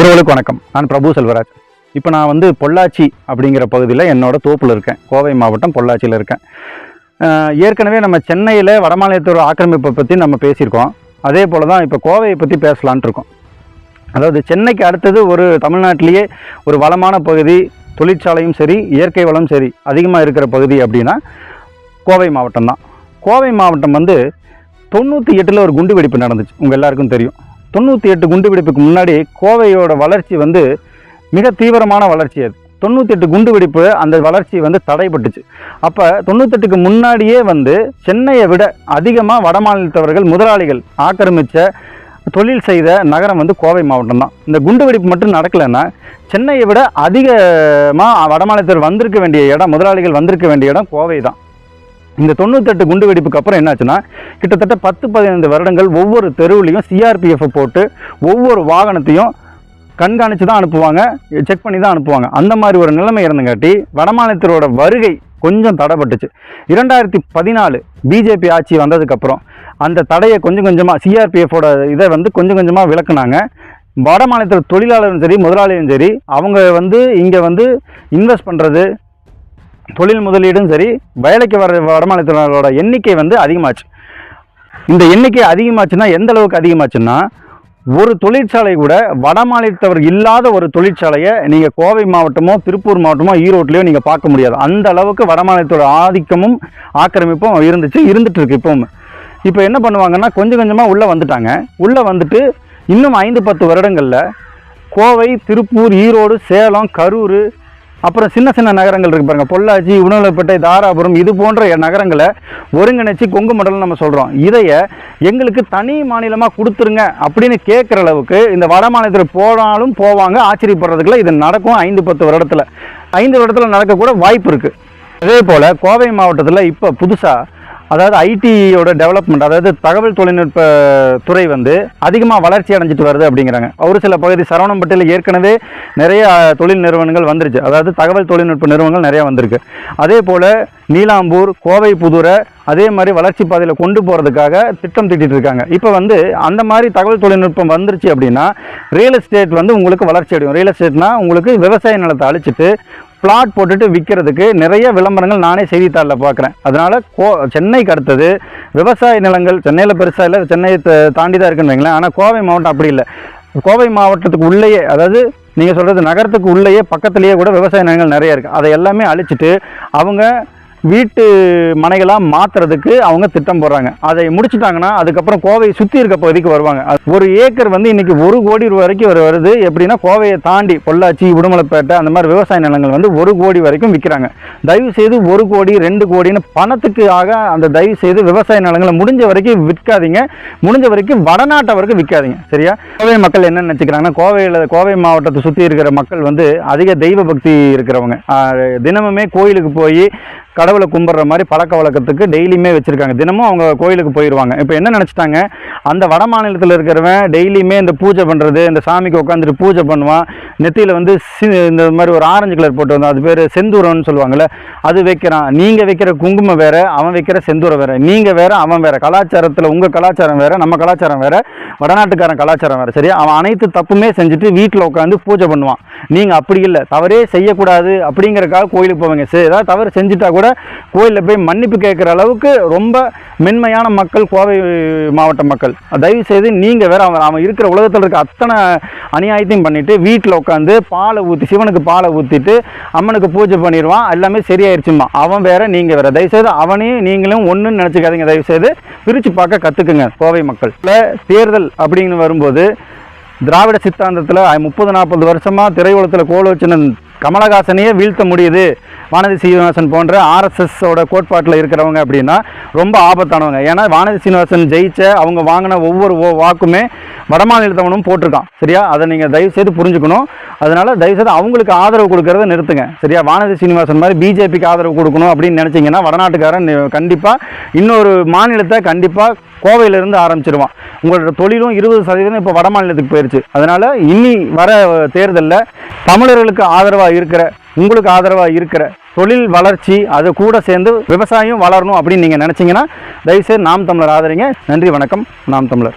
உறவுகளுக்கு வணக்கம். நான் பிரபு செல்வராஜ். இப்போ நான் வந்து பொள்ளாச்சி அப்படிங்கிற பகுதியில் என்னோட தோப்பில் இருக்கேன். கோவை மாவட்டம் பொள்ளாச்சியில் இருக்கேன். ஏற்கனவே நம்ம சென்னையில் வடமாநிலத்தோட ஆக்கிரமிப்பை பற்றி நம்ம பேசியிருக்கோம். அதே போல் தான் இப்போ கோவையை பற்றி பேசலான்ட்டு இருக்கோம். அதாவது சென்னைக்கு அடுத்தது ஒரு தமிழ்நாட்டிலேயே ஒரு வளமான பகுதி தொழிற்சாலையும் சரி இயற்கை வளம் சரி அதிகமாக இருக்கிற பகுதி அப்படின்னா கோவை மாவட்டம் தான் கோவை மாவட்டம் வந்து தொண்ணூற்றி எட்டில் ஒரு குண்டு வெடிப்பு நடந்துச்சு. உங்கள் எல்லாருக்கும் தெரியும். தொண்ணூற்றி எட்டு குண்டு வெடிப்புக்கு முன்னாடி கோவையோட வளர்ச்சி வந்து மிக தீவிரமான வளர்ச்சி அது. தொண்ணூற்றி எட்டு குண்டு வெடிப்பு அந்த வளர்ச்சி வந்து தடைப்பட்டுச்சு அப்போ தொண்ணூத்தெட்டுக்கு முன்னாடியே வந்து சென்னையை விட அதிகமாக வடமாநிலத்தவர்கள் முதலாளிகள் ஆக்கிரமித்த தொழில் செய்த நகரம் வந்து கோவை மாவட்டம் தான். இந்த குண்டு வெடிப்பு மட்டும் நடக்கலைன்னா சென்னையை விட அதிகமாக வடமாநிலத்தவர் வந்திருக்க வேண்டிய இடம் முதலாளிகள் வந்திருக்க வேண்டிய இடம் கோவை தான். இந்த தொண்ணூத்தெட்டு குண்டு வெடிப்புக்கு அப்புறம் என்னாச்சுன்னா கிட்டத்தட்ட பத்து பதினைந்து வருடங்கள் ஒவ்வொரு தெருவுலையும் சிஆர்பிஎஃப் போட்டு ஒவ்வொரு வாகனத்தையும் கண்காணித்து தான் அனுப்புவாங்க செக் பண்ணி தான் அனுப்புவாங்க. அந்த மாதிரி ஒரு நிலைமை இருந்தங்காட்டி வடமாநிலத்தரோட வருகை கொஞ்சம் தடைப்பட்டுச்சு. இரண்டாயிரத்தி பதினாலு பிஜேபி ஆட்சி வந்ததுக்கப்புறம் அந்த தடையை கொஞ்சம் கொஞ்சமாக சிஆர்பிஎஃபோட இதை வந்து கொஞ்சம் கொஞ்சமாக விளக்குனாங்க. வட மாநிலத்தில் தொழிலாளரும் சரி முதலாளியும் சரி அவங்க வந்து இங்கே வந்து இன்வெஸ்ட் பண்ணுறது தொழில் முதலீடும் சரி வேலைக்கு வர வடமாநிலத்தினரோட எண்ணிக்கை வந்து அதிகமாச்சு. இந்த எண்ணிக்கை அதிகமாச்சுன்னா எந்த அளவுக்கு அதிகமாச்சுன்னா ஒரு தொழிற்சாலை கூட வடமாநிலத்தவர் இல்லாத ஒரு தொழிற்சாலையை நீங்கள் கோவை மாவட்டமோ திருப்பூர் மாவட்டமோ ஈரோட்லையோ நீங்கள் பார்க்க முடியாது. அந்த அளவுக்கு வடமாநிலத்தோட ஆதிக்கமும் ஆக்கிரமிப்பும் இருந்துச்சு இருந்துட்டு இருக்கு இப்போவும். இப்போ என்ன பண்ணுவாங்கன்னா கொஞ்சம் கொஞ்சமாக உள்ளே வந்துட்டாங்க. உள்ளே வந்துட்டு இன்னும் ஐந்து பத்து வருடங்களில் கோவை திருப்பூர் ஈரோடு சேலம் கரூர் அப்புறம் சின்ன சின்ன நகரங்கள் இருக்கு பாருங்க. பொள்ளாச்சி உணவுப்பேட்டை தாராபுரம் இது போன்ற நகரங்களை ஒருங்கிணைச்சு கொங்கு மண்டலம் நம்ம சொல்கிறோம் இதைய எங்களுக்கு தனி மாநிலமாக கொடுத்துருங்க அப்படின்னு கேட்குற அளவுக்கு இந்த வட மாநிலத்தில் போனாலும் போவாங்க ஆச்சரியப்படுறதுக்குள்ள இது நடக்கும் ஐந்து பத்து வருடத்தில். ஐந்து வருடத்தில் நடக்கக்கூட வாய்ப்பு இருக்குது அதே போல் கோவை மாவட்டத்தில் இப்போ புதுசாக அதாவது ஐடியோட டெவலப்மெண்ட் அதாவது தகவல் தொழில்நுட்ப துறை வந்து அதிகமாக வளர்ச்சி அடைஞ்சிட்டு வருது அப்படிங்கிறாங்க. ஒரு சில பகுதி சரவணம்பட்டியில் ஏற்கனவே நிறைய தொழில் நிறுவனங்கள் வந்துருச்சு. அதாவது தகவல் தொழில்நுட்ப நிறுவனங்கள் நிறையா வந்திருக்கு. அதே போல் நீலாம்பூர் கோவை புதுரை அதே மாதிரி வளர்ச்சி பாதையில் கொண்டு போகிறதுக்காக திட்டம் திட்டிகிட்டு இருக்காங்க. இப்போ வந்து அந்த மாதிரி தகவல் தொழில்நுட்பம் வந்துருச்சு அப்படின்னா ரியல் எஸ்டேட் வந்து உங்களுக்கு வளர்ச்சி அடையும். ரியல் எஸ்டேட்னா உங்களுக்கு விவசாய நிலத்தை அழிச்சிட்டு பிளாட் போட்டுட்டு விற்கிறதுக்கு நிறைய விளம்பரங்கள் நானே செய்தித்தாளில் பார்க்குறேன். அதனால் கோ சென்னைக்கு அடுத்தது விவசாய நிலங்கள் சென்னையில் பெருசாக இல்லை சென்னையை தாண்டி தான் இருக்குன்னு வைங்களேன். ஆனால் கோவை மாவட்டம் அப்படி இல்லை. கோவை மாவட்டத்துக்கு உள்ளேயே அதாவது நீங்கள் சொல்கிறது நகரத்துக்கு உள்ளேயே பக்கத்துலேயே கூட விவசாய நிலங்கள் நிறைய இருக்குது அதை எல்லாமே அழிச்சிட்டு அவங்க வீட்டு மனைகளாக மாற்றுறதுக்கு அவங்க திட்டம் போடுறாங்க. அதை முடிச்சிட்டாங்கன்னா அதுக்கப்புறம் கோவையை சுற்றி இருக்க பகுதிக்கு வருவாங்க. ஒரு ஏக்கர் வந்து இன்றைக்கி ஒரு கோடி ரூபா வரைக்கும் வருது. எப்படின்னா கோவையை தாண்டி பொள்ளாச்சி உடுமலைப்பேட்டை அந்த மாதிரி விவசாய நிலங்கள் வந்து ஒரு கோடி வரைக்கும் விற்கிறாங்க தயவு செய்து ஒரு கோடி ரெண்டு கோடின்னு பணத்துக்கு ஆக அந்த தயவு செய்து விவசாய நிலங்களை முடிஞ்ச வரைக்கும் விற்காதீங்க. முடிஞ்ச வரைக்கும் வடநாட்டவருக்கு விற்காதீங்க. சரியா? கோவை மக்கள் என்ன நினச்சிக்கிறாங்கன்னா கோவையில் கோவை மாவட்டத்தை சுற்றி இருக்கிற மக்கள் வந்து அதிக தெய்வ பக்தி இருக்கிறவங்க. தினமுமே கோயிலுக்கு போய் கடவுளை கும்பிட்ற மாதிரி பழக்க வழக்கத்துக்கு டெய்லியுமே வச்சுருக்காங்க. தினமும் அவங்க கோயிலுக்கு போயிடுவாங்க இப்போ என்ன நினச்சிட்டாங்க? அந்த வட மாநிலத்தில் இருக்கிறவன் டெய்லியுமே இந்த பூஜை பண்ணுறது இந்த சாமிக்கு உட்காந்துட்டு பூஜை பண்ணுவான். நெத்தியில் வந்து சி இந்த மாதிரி ஒரு ஆரஞ்சு கலர் போட்டு வந்தான். அது பேர் செந்தூரம்னு சொல்லுவாங்கள்ல அது வைக்கிறான். நீங்கள் வைக்கிற குங்குமம் வேறு அவன் வைக்கிற செந்தூரம் வேறு. நீங்கள் வேறு அவன் வேறு. கலாச்சாரத்தில் உங்கள் கலாச்சாரம் வேறு நம்ம கலாச்சாரம் வேறு வடநாட்டுக்காரன் கலாச்சாரம் வேறு. சரியா? அவன் அனைத்து தப்புமே செஞ்சுட்டு வீட்டில் உட்காந்து பூஜை பண்ணுவான். நீங்கள் அப்படி இல்லை. தவறே செய்யக்கூடாது அப்படிங்கிறக்காக கோயிலுக்கு போவாங்க. சரி ஏதாவது தவறு செஞ்சுட்டா கூட கோயிலில் போய் மன்னிப்பு கேட்குற அளவுக்கு ரொம்ப மென்மையான மக்கள் கோவை மாவட்ட மக்கள். தயவு செய்து நீங்கள் வேற அவன் அவன் இருக்கிற உலகத்தில் இருக்க அத்தனை அநியாயத்தையும் பண்ணிட்டு வீட்டில் உட்காந்து பாலை ஊற்றி சிவனுக்கு பாலை ஊற்றிட்டு அம்மனுக்கு பூஜை பண்ணிடுவான் எல்லாமே சரியாயிருச்சுமா அவன் வேற நீங்கள் வேறு. தயவு செய்து அவனையும் நீங்களும் ஒன்றுன்னு நினச்சிக்காதீங்க. தயவு செய்து பிரித்து பார்க்க கற்றுக்குங்க கோவை மக்கள். தேர்தல் அப்படின்னு வரும்போது திராவிட சித்தாந்தத்தில் முப்பது நாற்பது வருஷமாக திரையுலகத்தில் கோல வச்சுன்னு கமலஹாசனையே வீழ்த்த முடியுது. வானதி சீனிவாசன் போன்ற ஆர்எஸ்எஸோட கோட்பாட்டில் இருக்கிறவங்க அப்படின்னா ரொம்ப ஆபத்தானவங்க. ஏன்னா வானதி சீனிவாசன் ஜெயிச்ச அவங்க வாங்கின ஒவ்வொரு வாக்குமே வடமாநிலத்தவனும் போட்டிருக்கான். சரியா? அதை நீங்கள் தயவு செய்து புரிஞ்சுக்கணும். அதனால் தயவு செய்து அவங்களுக்கு ஆதரவு கொடுக்கறத நிறுத்துங்க. சரியா? வானதி சீனிவாசன் மாதிரி பிஜேபிக்கு ஆதரவு கொடுக்கணும் அப்படின்னு நினச்சிங்கன்னா வடநாட்டுக்காரன் கண்டிப்பாக இன்னொரு மாநிலத்தை கண்டிப்பாக கோவையிலிருந்து ஆரம்பிச்சிருவான். உங்களோட தொழிலும் இருபது சதவீதம் இப்போ வட மாநிலத்துக்கு போயிடுச்சு அதனால் இனி வர தேர்தலில் தமிழர்களுக்கு ஆதரவாக இருக்கிற உங்களுக்கு ஆதரவாக இருக்கிற தொழில் வளர்ச்சி அது கூட சேர்ந்து விவசாயம் வளரணும் அப்படின்னு நீங்கள் நினச்சிங்கன்னா தயவுசெய்து நாம் தமிழர் ஆதரிங்க. நன்றி வணக்கம். நாம் தமிழர்.